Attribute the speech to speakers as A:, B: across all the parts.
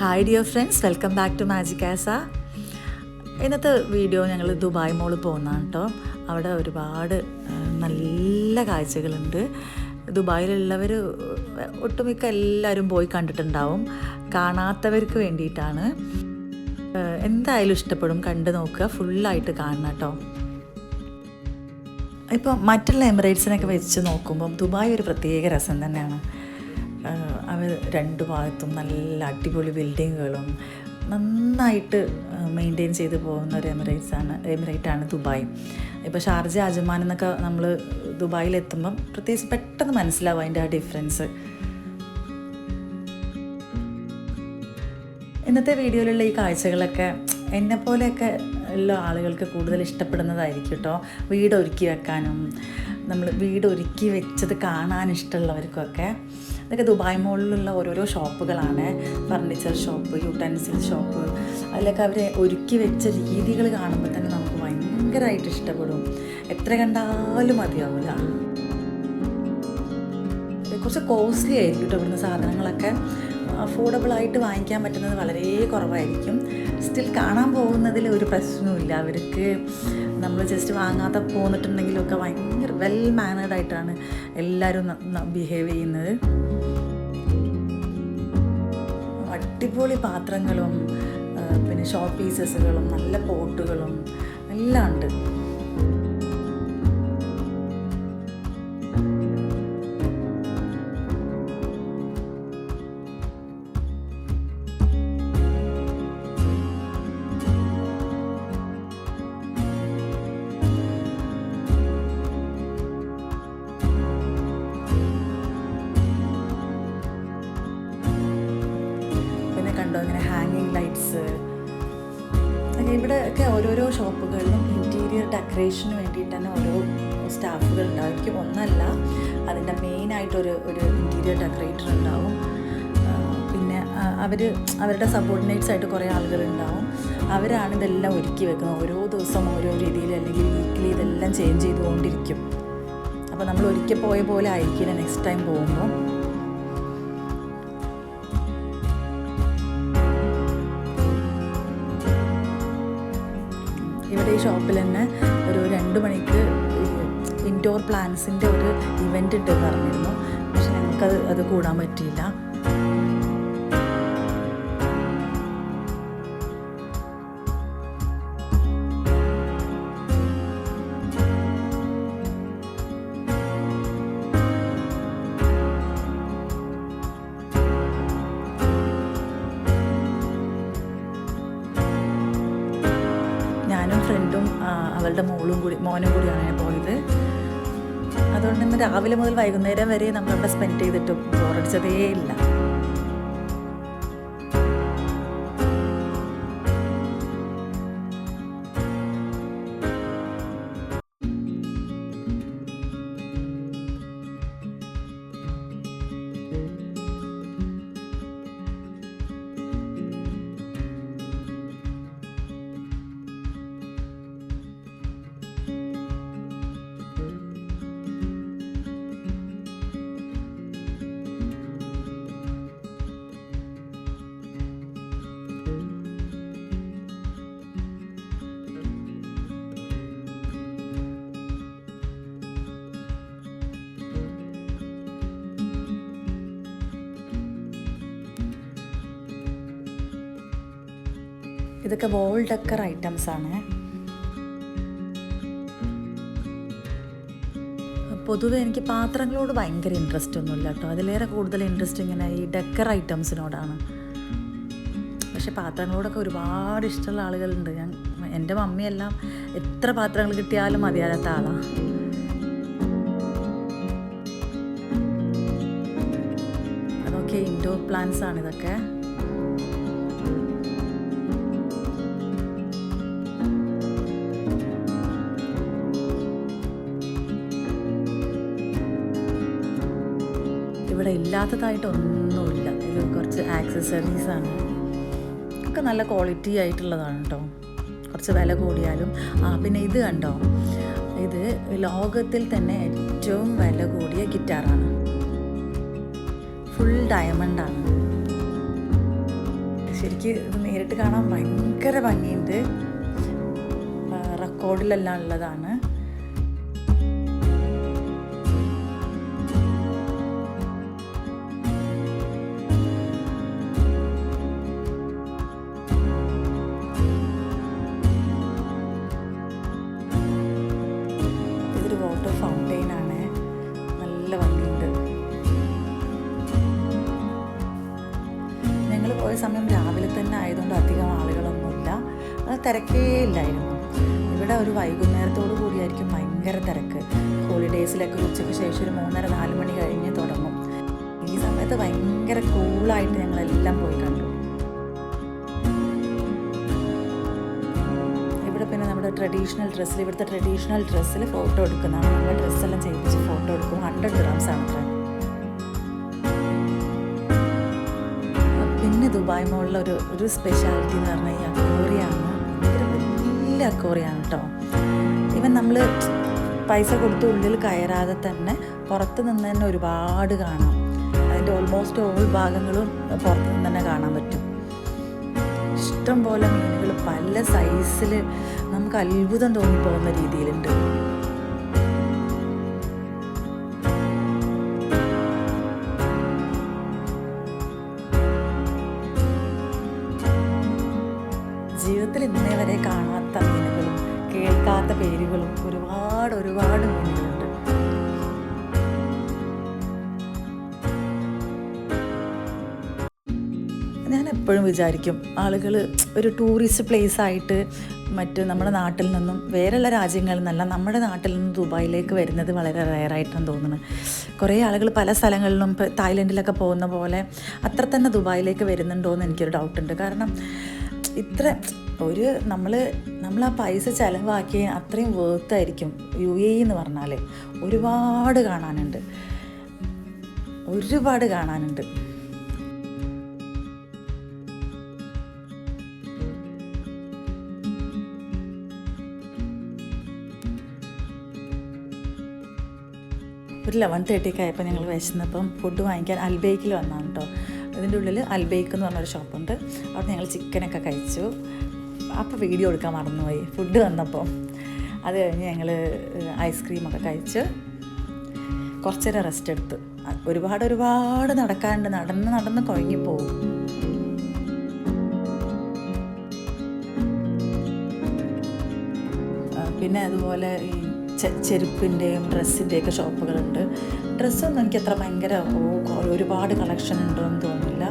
A: Hi dear friends welcome back to magic ആസ ഇന്നത്തെ video ഞങ്ങൾ Dubai മോളിൽ പോകുന്നതാണ് കേട്ടോ അവിടെ ഒരുപാട് നല്ല കാഴ്ചകളുണ്ട്. ദുബായിലുള്ളവർ ഒട്ടുമിക്ക എല്ലാവരും പോയി കണ്ടിട്ടുണ്ടാവും. കാണാത്തവർക്ക് വേണ്ടിയിട്ടാണ്. എന്തായാലും ഇഷ്ടപ്പെടും. കണ്ടു നോക്കുക. ഫുള്ളായിട്ട് കാണണം കേട്ടോ ഇപ്പോൾ മറ്റുള്ള എമിറേറ്റ്സിനൊക്കെ വെച്ച് നോക്കുമ്പം ദുബായ് ഒരു പ്രത്യേക രസം തന്നെയാണ്. അവർ രണ്ട് ഭാഗത്തും നല്ല അടിപൊളി ബിൽഡിങ്ങുകളും നന്നായിട്ട് മെയിന്റെയിൻ ചെയ്ത് പോകുന്ന ഒരു എമിറേറ്റ്സ് ആണ് എമിറേറ്റ് ആണ് ദുബായ്. ഇപ്പോൾ ഷാർജ അജമാൻ എന്നൊക്കെ നമ്മൾ ദുബായിലെത്തുമ്പം പ്രത്യേകിച്ച് പെട്ടെന്ന് മനസ്സിലാവും അതിന്റെ ആ ഡിഫറൻസ് ഇന്നത്തെ വീഡിയോയിലുള്ള ഈ കാഴ്ചകളൊക്കെ എന്നെപ്പോലെയൊക്കെ ഉള്ള ആളുകൾക്ക് കൂടുതൽ ഇഷ്ടപ്പെടുന്നതായിരിക്കും കേട്ടോ വീട് ഒരുക്കി വെക്കാനും നമ്മൾ വീട് ഒരുക്കി വെച്ചത് കാണാൻ ഇഷ്ടമുള്ളവർക്കൊക്കെ ഇതൊക്കെ ദുബായ് മോളിലുള്ള ഓരോരോ ഷോപ്പുകളാണ്. Furniture shop utensil shop. അതിലൊക്കെ അവരെ ഒരുക്കി വെച്ച രീതികൾ കാണുമ്പോൾ തന്നെ നമുക്ക് ഭയങ്കരമായിട്ട് ഇഷ്ടപ്പെടും. എത്ര കണ്ടാലും മതിയാവില്ല കുറച്ച് കോസ്റ്റ്ലി ആയിരിക്കും കേട്ടോ ഇവിടുന്ന് സാധനങ്ങളൊക്കെ. അഫോർഡബിൾ ആയിട്ട് വാങ്ങിക്കാൻ പറ്റുന്നത് വളരെ കുറവായിരിക്കും. സ്റ്റിൽ കാണാൻ പോകുന്നതിൽ ഒരു പ്രശ്നവുമില്ല. അവർക്ക് നമ്മൾ ജസ്റ്റ് വാങ്ങാതെ പോന്നിട്ടുണ്ടെങ്കിലൊക്കെ ഭയങ്കര വെൽ മാനേഡ് ആയിട്ടാണ് എല്ലാവരും ബിഹേവ് ചെയ്യുന്നത്. അടിപൊളി പാത്രങ്ങളും പിന്നെ ഷോപ്പ് പീസസുകളും നല്ല പോട്ടുകളും എല്ലാം ഉണ്ട്. കണ്ടോ? ഇങ്ങനെ ഹാങ്ങിങ് ലൈറ്റ്സ് ഇവിടെ ഒക്കെ ഓരോരോ ഷോപ്പുകളിലും ഇന്റീരിയർ ഡെക്കറേഷന് വേണ്ടിയിട്ട് തന്നെ ഓരോ സ്റ്റാഫുകൾ ഉണ്ടായിരിക്കും. ഒന്നല്ല അതിന്റെ മെയിനായിട്ടൊരു ഒരു ഇന്റീരിയർ ഡെക്കറേറ്റർ ഉണ്ടാവും. പിന്നെ അവർ അവരുടെ സബോർഡിനേറ്റ്സ് ആയിട്ട് കുറേ ആളുകളുണ്ടാവും അവരാണ് ഇതെല്ലാം ഒരുക്കി വെക്കുന്നത്. ഓരോ ദിവസം ഓരോ രീതിയിൽ അല്ലെങ്കിൽ വീക്കിലി ഇതെല്ലാം ചേഞ്ച് ചെയ്തുകൊണ്ടിരിക്കും. അപ്പോൾ നമ്മൾ ഒരിക്കൽ പോയ പോലെ ആയിരിക്കില്ല നെക്സ്റ്റ് ടൈം പോകുമ്പോൾ. ഷോപ്പിൽ തന്നെ ഒരു രണ്ട് മണിക്ക് ഇൻഡോർ പ്ലാന്റ്സിന്റെ ഒരു ഇവന്റ് ഉണ്ട് പറഞ്ഞിരുന്നു. പക്ഷെ ഞങ്ങൾക്കത് അത് കൂടാൻ പറ്റിയില്ല. അവളുടെ മോളും കൂടി മോനും കൂടിയാണ് പോയത്. അതുകൊണ്ട് ഇന്ന് രാവിലെ മുതൽ വൈകുന്നേരം വരെ നമ്മളവിടെ സ്പെൻഡ് ചെയ്തിട്ട് ബോറടിച്ചതേ ഇല്ല ഇതൊക്കെ വോൾ ഡക്കർ ഐറ്റംസ് ആണ്. പൊതുവെ എനിക്ക് പാത്രങ്ങളോട് ഭയങ്കര ഇൻട്രസ്റ്റ് ഒന്നുമില്ല കേട്ടോ. അതിലേറെ കൂടുതൽ ഇൻട്രസ്റ്റ് ഇങ്ങനെ ഈ ഡെക്കർ ഐറ്റംസിനോടാണ് പക്ഷെ പാത്രങ്ങളോടൊക്കെ ഒരുപാട് ഇഷ്ടമുള്ള ആളുകളുണ്ട്. ഞാൻ എന്റെ മമ്മിയെല്ലാം എത്ര പാത്രങ്ങൾ കിട്ടിയാലും മതിയാകാത്ത ആളാണ് അതൊക്കെ ഇൻഡോർ പ്ലാന്റ്സ് ആണ് ഇതൊക്കെ. ഇവിടെ ഇല്ലാത്തതായിട്ട് ഒന്നുമില്ല ഇത് കുറച്ച് ആക്സസറീസാണ് ഒക്കെ നല്ല ക്വാളിറ്റി ആയിട്ടുള്ളതാണ് കേട്ടോ കുറച്ച് വില കൂടിയാലും. ആ പിന്നെ ഇത് കണ്ടോ? ഇത് ലോകത്തിൽ തന്നെ ഏറ്റവും വില കൂടിയ ഗിറ്റാറാണ് ഫുൾ ഡയമണ്ടാണ് ശരിക്ക് ഇത് നേരിട്ട് കാണാൻ ഭയങ്കര ഭംഗിയുണ്ട്. റെക്കോർഡിലെല്ലാം ഉള്ളതാണ്. സമയം രാവിലെ തന്നെ ആയതുകൊണ്ട് അധികം ആളുകളൊന്നുമില്ല. തിരക്കേ ഇല്ലായിരുന്നു ഇവിടെ ഒരു വൈകുന്നേരത്തോടു കൂടിയായിരിക്കും ഭയങ്കര തിരക്ക്. ഹോളിഡേയ്സിലൊക്കെ ഉച്ചയ്ക്ക് ശേഷം ഒരു മൂന്നര നാല് മണി കഴിഞ്ഞ് തുടങ്ങും. ഈ സമയത്ത് ഭയങ്കര കൂളായിട്ട് ഞങ്ങളെല്ലാം പോയി കണ്ടു. ഇവിടെ പിന്നെ നമ്മുടെ ട്രഡീഷണൽ ഡ്രസ്സിൽ ഇവിടുത്തെ ട്രഡീഷണൽ ഡ്രസ്സിൽ ഫോട്ടോ എടുക്കുന്നതാണ്. നമ്മുടെ ഡ്രസ്സെല്ലാം ചെയ്യിപ്പിച്ച് ഫോട്ടോ എടുക്കും. ഹൺഡ്രഡ് ഗ്രാംസ് ആണ്. ദുബായ് മോളിലെ ഒരു ഒരു സ്പെഷ്യാലിറ്റി എന്ന് പറഞ്ഞാൽ ഈ അക്കോറിയാണ് ഭയങ്കര വലിയ അക്കോറിയാണ് കേട്ടോ ഇവൻ നമ്മൾ പൈസ കൊടുത്ത് ഉള്ളിൽ കയറാതെ തന്നെ പുറത്ത് നിന്ന് തന്നെ ഒരുപാട് കാണാം. അതിന്റെ ഓൾമോസ്റ്റ് ഓൾ ഭാഗങ്ങളും പുറത്ത് നിന്ന് തന്നെ കാണാൻ പറ്റും. ഇഷ്ടം പോലെ മീനുകൾ പല സൈസിൽ നമുക്ക് അത്ഭുതം തോന്നിപ്പോകുന്ന രീതിയിലുണ്ട്. എപ്പോഴും വിചാരിക്കും ആളുകൾ ഒരു ടൂറിസ്റ്റ് പ്ലേസ് ആയിട്ട് മറ്റ് നമ്മുടെ നാട്ടിൽ നിന്നും വേറെയുള്ള രാജ്യങ്ങളിൽ നിന്നല്ല നമ്മുടെ നാട്ടിൽ നിന്ന് ദുബായിലേക്ക് വരുന്നത് വളരെ റയറായിട്ടാണ് തോന്നുന്നത്. കുറേ ആളുകൾ പല സ്ഥലങ്ങളിലും തായ്ലൻഡിലൊക്കെ പോകുന്ന പോലെ അത്ര തന്നെ ദുബായിലേക്ക് വരുന്നുണ്ടോ എന്ന് എനിക്കൊരു ഡൗട്ടുണ്ട് കാരണം ഇത്ര ഒരു നമ്മൾ നമ്മൾ ആ പൈസ ചിലവാക്കിയ അത്രയും വേർത്തായിരിക്കും യു എ എന്ന് പറഞ്ഞാൽ ഒരുപാട് കാണാനുണ്ട്. ഒരുപാട് കാണാനുണ്ട്. ഒരു ലെവൻ തേർട്ടിക്ക് ആയപ്പോൾ ഞങ്ങൾ വിശന്നപ്പം ഫുഡ് വാങ്ങിക്കാൻ അൽബേക്കിൽ വന്നാണ് കേട്ടോ. അതിന്റെ ഉള്ളിൽ അൽബേക്ക് എന്ന് പറഞ്ഞൊരു ഷോപ്പുണ്ട് അവിടെ ഞങ്ങൾ ചിക്കനൊക്കെ കഴിച്ചു. അപ്പോൾ വീഡിയോ എടുക്കാൻ മറന്നുപോയി. ഫുഡ് വന്നപ്പോൾ അത് കഴിഞ്ഞ് ഞങ്ങൾ ഐസ്ക്രീമൊക്കെ കഴിച്ച് കുറച്ച് നേരം റെസ്റ്റ് എടുത്ത്. ഒരുപാട് ഒരുപാട് നടക്കാറുണ്ട് നടന്ന് നടന്ന് കുഴങ്ങിപ്പോവും. പിന്നെ അതുപോലെ ഈ ചെരുപ്പിന്റെയും ഡ്രസ്സിന്റെയൊക്കെ ഷോപ്പുകളുണ്ട്. ഡ്രസ്സൊന്നും എനിക്ക് അത്ര ഭയങ്കര ഒരുപാട് കളക്ഷൻ ഉണ്ടോ എന്ന് തോന്നുന്നില്ല.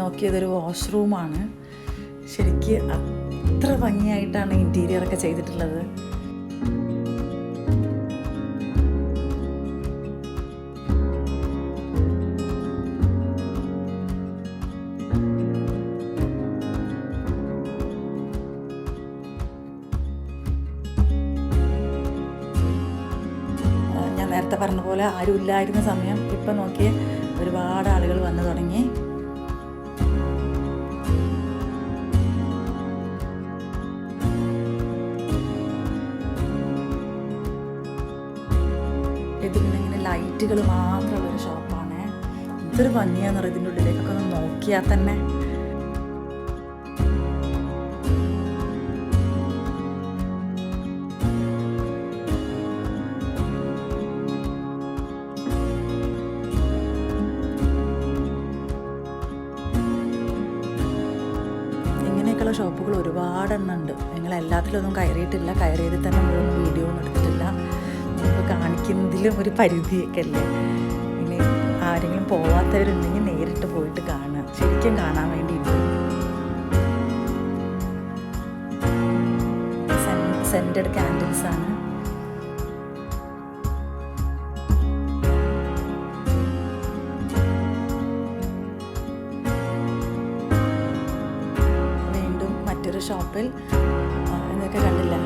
A: നോക്കിയതൊരു വാഷ്റൂമാണ്. ശരിക്ക് അത്ര ഭംഗിയായിട്ടാണ് ഇന്റീരിയറൊക്കെ ചെയ്തിട്ടുള്ളത്. പോലെ ആരും ഇല്ലായിരുന്ന സമയം ഇപ്പം നോക്കിയ ഒരുപാട് ആളുകൾ വന്നു തുടങ്ങി. ഇതിങ്ങനെ ലൈറ്റുകൾ മാത്രമുള്ള ഒരു ഷോപ്പാണ്. ഇതൊരു ഭംഗിയാന്ന് പറയുക ഇതിന്റെ ഉള്ളിലേക്കൊക്കെ ഒന്ന് നോക്കിയാൽ തന്നെ. ഇങ്ങനെയൊക്കെയുള്ള ഷോപ്പുകൾ ഒരുപാടെണ്ണം ഉണ്ട് നിങ്ങൾ എല്ലാത്തിലൊന്നും കയറിയിട്ടില്ല. കയറിയതിൽ തന്നെ മുഴുവൻ വീഡിയോ ഒന്നും എടുത്തിട്ടില്ല. നിങ്ങൾക്ക് കാണിക്കുന്നതിലും ഒരു പരിധിയൊക്കെ അല്ലേ ഇനി ആരെങ്കിലും പോവാത്തവരുണ്ടെങ്കിൽ നേരിട്ട് പോയിട്ട് കാണുക. ശരിക്കും കാണാൻ വേണ്ടി സെന്റഡ് ക്യാൻഡിൽസ് ആണ് മറ്റൊരു എന്നൊക്കെ കണ്ടില്ല.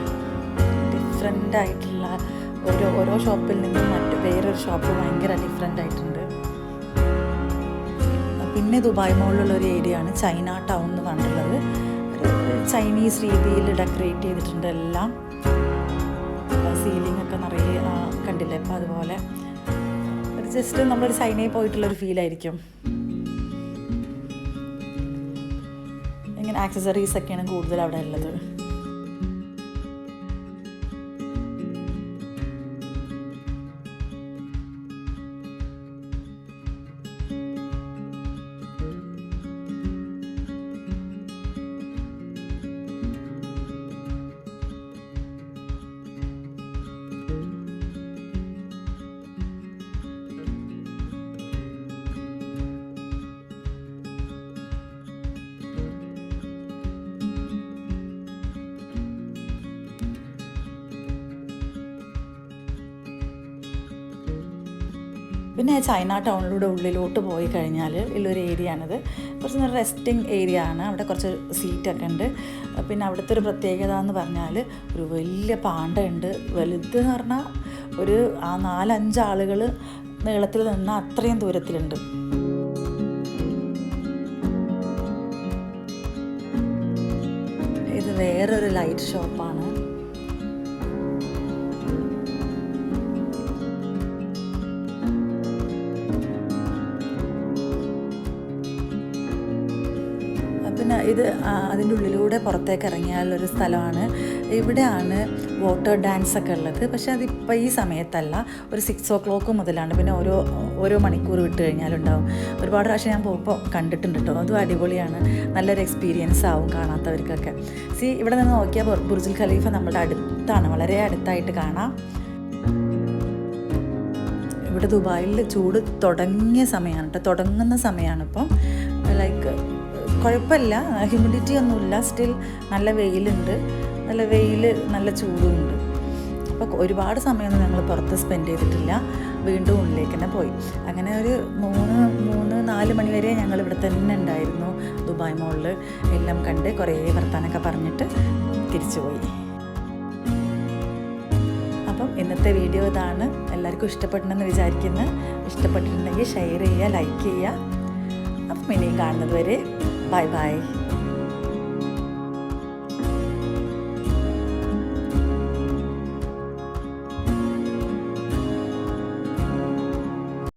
A: ഡിഫറെന്റ് ആയിട്ടുള്ള ഓരോ ഓരോ ഷോപ്പിൽ നിന്നും മറ്റ് വേറൊരു ഷോപ്പ് ഭയങ്കര ഡിഫറെന്റ് ആയിട്ടുണ്ട്. പിന്നെ ദുബായ് മോളിലുള്ള ഒരു ഏരിയ ആണ് ചൈന ടൗൺ എന്ന് പറഞ്ഞിട്ടുള്ളത്. ചൈനീസ് രീതിയിൽ ഡെക്കറേറ്റ് ചെയ്തിട്ടുണ്ട് എല്ലാം. സീലിംഗ് ഒക്കെ നിറയെ കണ്ടില്ലേ? അപ്പോൾ അതുപോലെ. ഒരു ജസ്റ്റ് നമ്മളൊരു ചൈനയിൽ പോയിട്ടുള്ളൊരു ഫീലായിരിക്കും ഇങ്ങനെ ആക്സസറീസ് ഒക്കെയാണ് കൂടുതൽ അവിടെ ഉള്ളത്. പിന്നെ ചൈന ടൗണിലൂടെ ഉള്ളിലോട്ട് പോയി കഴിഞ്ഞാൽ ഉള്ളൊരു ഏരിയ ആണിത് കുറച്ച് നല്ല റെസ്റ്റിംഗ് ഏരിയ ആണ്. അവിടെ കുറച്ച് സീറ്റൊക്കെ ഉണ്ട്. പിന്നെ അവിടുത്തെ ഒരു പ്രത്യേകത എന്ന് പറഞ്ഞാൽ ഒരു വലിയ പാണ്ട ഉണ്ട്. വലുത് എന്ന് പറഞ്ഞാൽ ഒരു ആ നാലഞ്ച് ആളുകൾ നീളത്തിൽ നിന്ന് അത്രയും ദൂരത്തിലുണ്ട്. ഇത് വേറൊരു ലൈറ്റ് ഷോപ്പാണ് പിന്നെ ഇത് അതിന്റെ ഉള്ളിലൂടെ പുറത്തേക്ക് ഇറങ്ങിയാൽ ഒരു സ്ഥലമാണ്. ഇവിടെയാണ് വാട്ടർ ഡാൻസ് ഒക്കെ ഉള്ളത്. പക്ഷേ അതിപ്പോൾ ഈ സമയത്തല്ല. ഒരു സിക്സ് ഓ ക്ലോക്ക് മുതലാണ്. പിന്നെ ഓരോ ഓരോ മണിക്കൂർ വിട്ട് കഴിഞ്ഞാലുണ്ടാവും. ഒരുപാട് പ്രാവശ്യം ഞാൻ പോകുമ്പോൾ കണ്ടിട്ടുണ്ട് കേട്ടോ അതും അടിപൊളിയാണ്. നല്ലൊരു എക്സ്പീരിയൻസ് ആവും കാണാത്തവർക്കൊക്കെ. സി ഇവിടെ നിന്ന് നോക്കിയാൽ ബുർ- ബുർജുൽ ഖലീഫ നമ്മുടെ അടുത്താണ്. വളരെ അടുത്തായിട്ട് കാണാം. ഇവിടെ ദുബായിൽ ചൂട് തുടങ്ങിയ സമയമാണ് കേട്ടോ തുടങ്ങുന്ന സമയമാണ് ഇപ്പം. ലൈക്ക് കുഴപ്പമില്ല. ഹ്യൂമിഡിറ്റി ഒന്നുമില്ല. സ്റ്റിൽ നല്ല വെയിലുണ്ട്. നല്ല വെയിൽ നല്ല ചൂടുമുണ്ട്. അപ്പോൾ ഒരുപാട് സമയമൊന്നും ഞങ്ങൾ പുറത്ത് സ്പെൻഡ് ചെയ്തിട്ടില്ല. വീണ്ടും ഉള്ളിലേക്ക് തന്നെ പോയി. അങ്ങനെ ഒരു മൂന്ന് മൂന്ന് നാല് മണി വരെ ഞങ്ങൾ ഇവിടെ തന്നെ ഉണ്ടായിരുന്നു. ദുബായ് മോളിൽ എല്ലാം കണ്ട് കുറേ വർത്താനൊക്കെ പറഞ്ഞിട്ട് തിരിച്ചു പോയി. അപ്പം ഇന്നത്തെ വീഡിയോ ഇതാണ്. എല്ലാവർക്കും ഇഷ്ടപ്പെടണമെന്ന് വിചാരിക്കുന്നു. ഇഷ്ടപ്പെട്ടിട്ടുണ്ടെങ്കിൽ ഷെയർ ചെയ്യുക ലൈക്ക് ചെയ്യുക. അപ്പം ഇനിയും കാണുന്നത് വരെ Bye bye.